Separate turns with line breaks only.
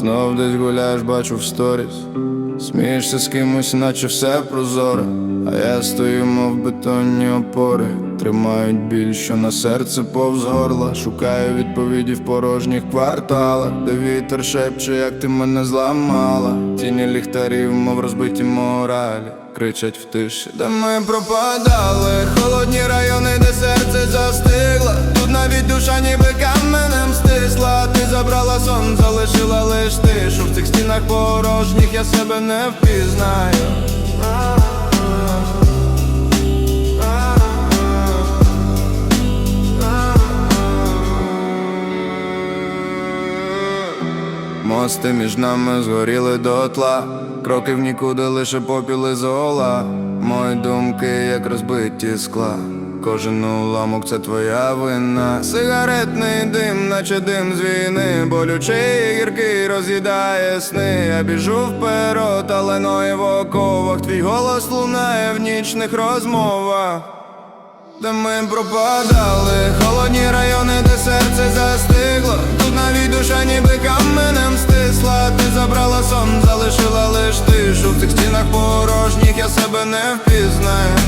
Знов десь гуляєш, бачу в сторіс. Смієшся з кимось, наче все прозоре. А я стою, мов бетонні опори. Тримають біль, що на серце повз горла. Шукаю відповіді в порожніх кварталах, де вітер шепче, як ти мене зламала. Тіні ліхтарів, мов розбиті моралі. Кричать в тиші, де ми пропадали. Холодні райони, де серце застигло. Тут навіть душа ніби. Ти сон, залишила лиш тишу. В цих стінах порожніх я себе не впізнаю. Мости між нами згоріли дотла, кроки в нікуди лише попіли зола. Мої думки, як розбиті скла. Кожен уламок це твоя вина. Сигаретний дим, наче дим з війни. Болючий гіркий роз'їдає сни. Я біжу вперед, але ноє в оковах. Твій голос лунає в нічних розмовах. Де ми пропадали, холодні райони, де серце застигло. Тут навіть душа ніби каменем стисла. Ти забрала сон, залишила лиш тишу. В цих стінах порожніх я себе не впізнаю